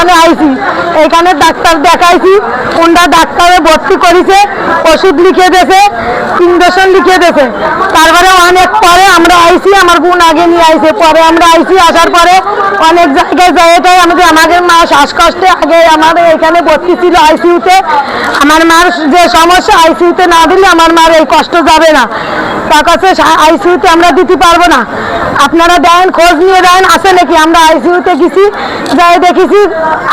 এখানে আইছি। এখানে ডাক্তার দেখাইছি। ওনরা ডাক্তারে ভর্তি করেছে, ওষুধ লিখে দিয়েছে ইঞ্জেকশন লিখে দিয়েছে। তারপরে অনেক পরে আমরা আইছি, আমার বোন আগে নিয়ে আইছে। পরে আমরা আইছি, আসার পরে অনেক জায়গায় যাই এটাই আমাদের আমাদের মা শ্বাসকষ্টে আগে আমাদের এখানে ভর্তি ছিল আইসিউতে আমার মার যে সমস্যা আইসিউতে না দিলে আমার মার এই কষ্ট যাবে না। তার কাছে আইসিউতে আমরা দিতে পারব না। আপনারা দেন, খোঁজ নিয়ে দেন, আছে নাকি? আমরা আইসিউতে গেছি, যাই দেখেছি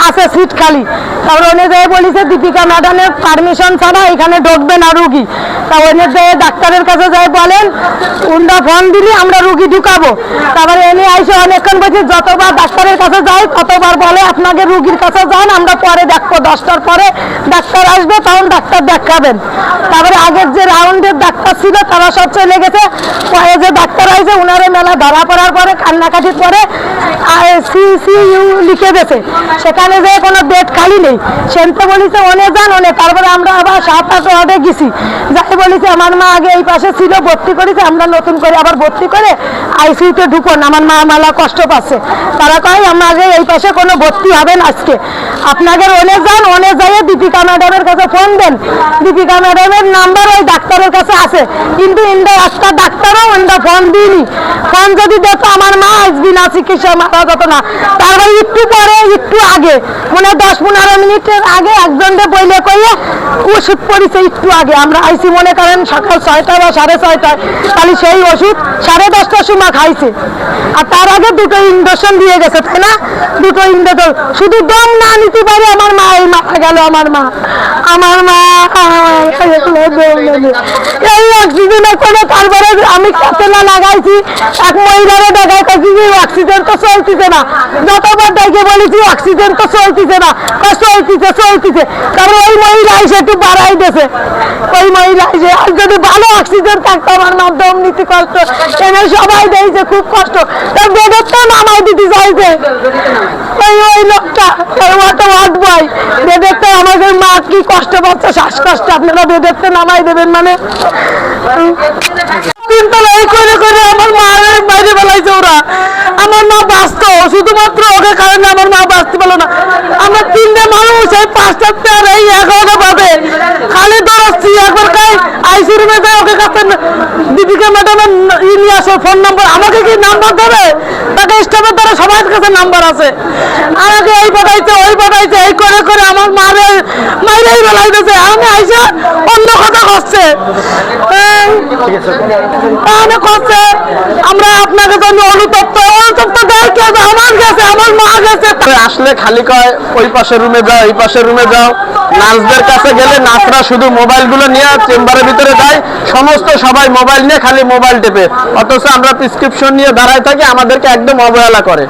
আছে সিট খালি তারপর ওনে যাই বলেছে, দীপিকা ম্যাডামের পারমিশন ছাড়া এখানে ঢুকবে না রুগী। তা ওনে যাই ডাক্তারের কাছে যাই বলেন উন্ডা ফোন দিলি, আমরা রুগী ঢুকাবো। তারপরে এনে আইসে অনেকক্ষণ বলছি, যতবার ডাক্তারের কাছে যাই, ততবার বলে আপনাকে রুগীর কাছে যান, আমরা পরে দেখব। দশটার পরে ডাক্তার আসবে, তখন ডাক্তার দেখাবেন। তারপরে আগের যে রাউন্ডের ডাক্তার ছিল, তারা সব চলে গেছে। পরে যে ডাক্তার আইছে, উনারে মেলা ধরা পড়ার পরে, কান্নাকাটির পরে সি সি, ইউ লিখে দিয়েছে। সেখানে যে কোনো বেড খালি নেই। সেনতে বলিছে অনেক যান অনেক তারপরে আমরা আবার সাত আট ওয়ার্ডে গেছি। যাই বলিছে, আমার মা আগে এই পাশে ছিল, ভর্তি করেছে, আমরা নতুন করে আবার ভর্তি করে আইসিউতে ঢুকুন আমার মা মেলা কষ্ট পাচ্ছে। তারা কয় আমাকে এই পাশে কোনো ভর্তি হবে না আজকে। আপনাকে অনেক যান অনেক যাইয়ে দীপিকা ম্যাডামের কাছে ফোন দেন। দীপিকা ম্যাডামের নাম্বার ওই ডাক্তারের কাছে আছে। কিন্তু ইন্দা একটা ডাক্তারও ইন্দা ফোন দিইনি। ফোন যদি দিত, আমার মা আসবি না চিকিৎসা মারা যেত না। তারপরে একটু পরে, একটু আগে মানে দশ পনেরো মিনিটের আগে একজনকে বইলে কইয়ে ওষুধ পড়েছে একটু আগে। আমরা আইসি মনে করেন সকাল ছয়টা বা সাড়ে ছয়টায়। তাহলে সেই ওষুধ সাড়ে দশটার সময় খাইছে। আর তার আগে দুটো ইঞ্জেকশন দিয়ে গেছে, তাই না? দুটো ইঞ্জেকশন শুধু দম না নিতে পারে আমার মা, এই মারা গেল আমার মা। আমার মা, এই অক্সিজেনের কোনো তারপরে আমি কাতলা লাগাইছি, এক মহিলারে দেখাই অক্সিজেন তো চলতেছে না। যতবার দেখে বলেছি অক্সিজেন তো চলতেছে না। চলতেছে চলতেছে। কারণ ওই মহিলা এসে একটু বাড়াই দিয়েছে। ওই মহিলা এসে, আর যদি ভালো অক্সিজেন থাকতো আমার মা দম নিতে কষ্ট, এনে সবাই দিয়েছে খুব কষ্ট। তার বেডের তো নামাই দিতে চাইছে। ওই ওই লোকটা, ওই ওটা ওয়ার্ড বয় বেডের তো আমাদের মা কি কষ্ট পাচ্ছে, শ্বাসকষ্ট, আপনারা বেডের তো নামাই দেবেন মানে? আমার মা বাইরে আমার মা বাঁচত, শুধুমাত্র ওকে কারণে আমার মা বাঁচতে পারল না আমরা তিনটে মানুষ এই পাঁচটা এই পাবে। খালি একবার কাই আইসি রুমে ওকে দীপিকা ম্যাডামের ই নিয়ে আসো ফোন আমাকে কি নাম্বার দেবে? তাকে স্টাফের দ্বারা কাছে নাম্বার আছে। এই পাঠাইছে, ওই পাঠাইছে, এই করে করে আমার মারে, মাইরেই আমি আইসা অন্য কথা করছে করছে আমরা আপনাকে জন্য অনুতপ্ত। অনুতপ্ত দেয় কে আমার আসলে খালি কয়, ওই পাশের রুমে যাও, এই পাশের রুমে যাও। নার্সদের কাছে গেলে নার্সরা শুধু মোবাইলগুলো নিয়ে চেম্বারের ভিতরে যায়। সমস্ত সবাই মোবাইল নিয়ে খালি মোবাইল টেপে। অথচ আমরা প্রিসক্রিপশন নিয়ে দাঁড়ায় থাকি, আমাদেরকে একদম অবহেলা করে।